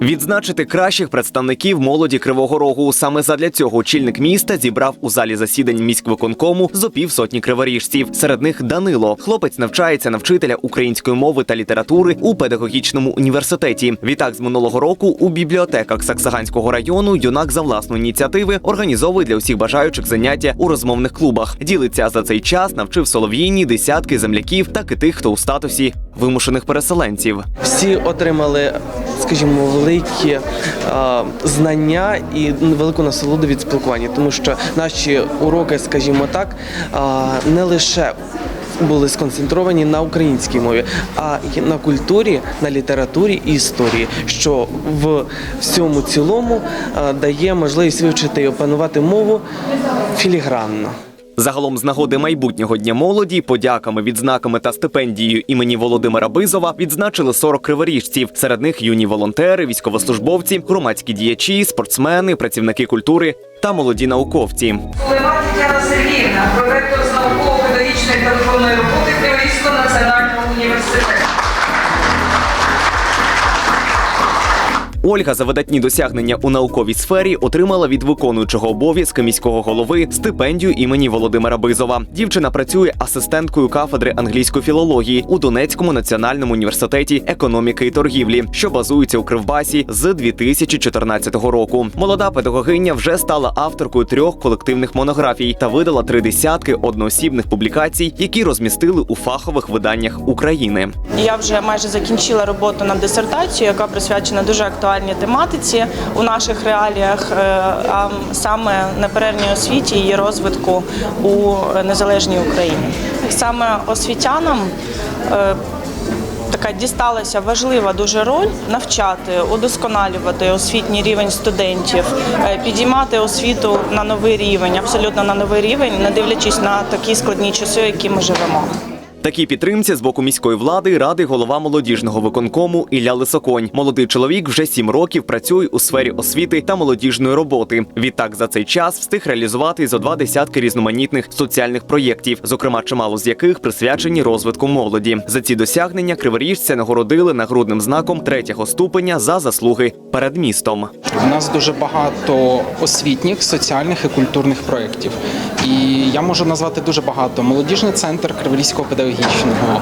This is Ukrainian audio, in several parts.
Відзначити кращих представників молоді Кривого Рогу. Саме задля цього очільник міста зібрав у залі засідань міськвиконкому зо півсотні криворіжців. Серед них Данило. Хлопець навчається на вчителя української мови та літератури у педагогічному університеті. Відтак з минулого року у бібліотеках Саксаганського району юнак за власної ініціативи організовує для усіх бажаючих заняття у розмовних клубах. Ділиться за цей час, навчив солов'їні десятки земляків, так і тих, хто у статусі вимушених переселенців. всі отримали, скажімо, великі а, знання і велику насолоду від спілкування, тому що наші уроки, скажімо так, а, не лише були сконцентровані на українській мові, а й на культурі, на літературі і історії, що в всьому цілому а, дає можливість вивчити і опанувати мову філігранно. Загалом з нагоди майбутнього дня молоді, подяками, відзнаками та стипендією імені Володимира Бизова відзначили 40 криворіжців. Серед них юні волонтери, військовослужбовці, громадські діячі, спортсмени, працівники культури та молоді науковці. Тетяна Сергіївна, проректор з науково-педагогічної та роботи Криворізького національного Ольга за видатні досягнення у науковій сфері отримала від виконуючого обов'язки міського голови стипендію імені Володимира Бизова. Дівчина працює асистенткою кафедри англійської філології у Донецькому національному університеті економіки і торгівлі, що базується у Кривбасі з 2014 року. Молода педагогиня вже стала авторкою трьох колективних монографій та видала три десятки одноосібних публікацій, які розмістили у фахових виданнях України. Я вже майже закінчила роботу над дисертацією, яка присвячена дуже актуальній тематиці у наших реаліях, е, а саме неперервній освіті і її розвитку у незалежній Україні. Саме освітянам. е, Така дісталася важлива дуже роль навчати, удосконалювати освітній рівень студентів, е, підіймати освіту на новий рівень, абсолютно на новий рівень, не дивлячись на такі складні часи, які ми живемо. Такій підтримці з боку міської влади радий голова молодіжного виконкому Ілля Лисоконь. Молодий чоловік вже сім років працює у сфері освіти та молодіжної роботи. Відтак за цей час встиг реалізувати зо два десятки різноманітних соціальних проєктів, зокрема чимало з яких присвячені розвитку молоді. За ці досягнення криворіжця нагородили нагрудним знаком третього ступеня за заслуги перед містом. У нас дуже багато освітніх, соціальних і культурних проєктів. І я можу назвати дуже багато: молодіжний центр Криворізького педагогічного,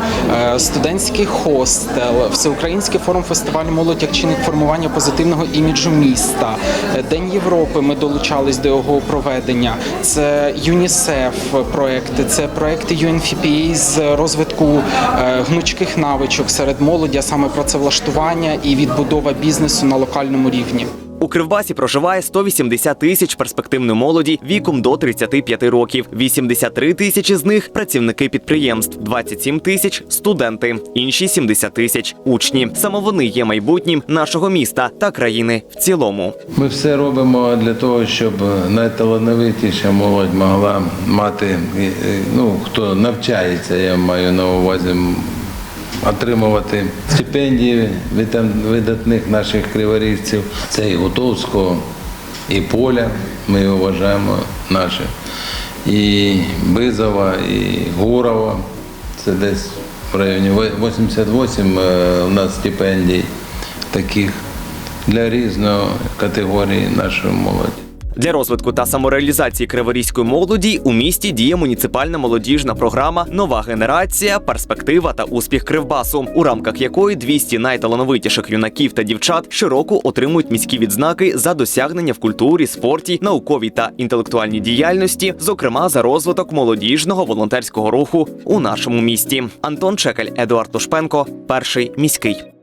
е, студентський хостел, всеукраїнський форум фестивалю молодь як чинник формування позитивного іміджу міста, е, День Європи. Ми долучались до його проведення. Це ЮНІСЕФ проекти, це проекти UNFPA з розвитку е, гнучких навичок серед молоді, а саме працевлаштування і відбудова бізнесу на локальному рівні. У Кривбасі проживає 180 тисяч перспективної молоді віком до 35 років. 83 тисячі з них працівники підприємств, 27 тисяч студенти, інші 70 тисяч учні. Саме вони є майбутнім нашого міста та країни в цілому. Ми все робимо для того, щоб найталановитіша молодь могла мати, ну хто навчається, я маю на увазі. Отримувати стипендії від видатних наших криворіжців. Це і Гутовського, і Поля, ми його вважаємо наше, і Бизова, і Гурова. Це десь в районі 88 е, у нас стипендій таких для різної категорії нашої молоді. Для розвитку та самореалізації криворізької молоді у місті діє муніципальна молодіжна програма Нова генерація, перспектива та успіх Кривбасу, у рамках якої 200 найталановитіших юнаків та дівчат щороку отримують міські відзнаки за досягнення в культурі, спорті, науковій та інтелектуальній діяльності, зокрема за розвиток молодіжного волонтерського руху у нашому місті. Антон Чекаль, Едуард Тушпенко, перший міський.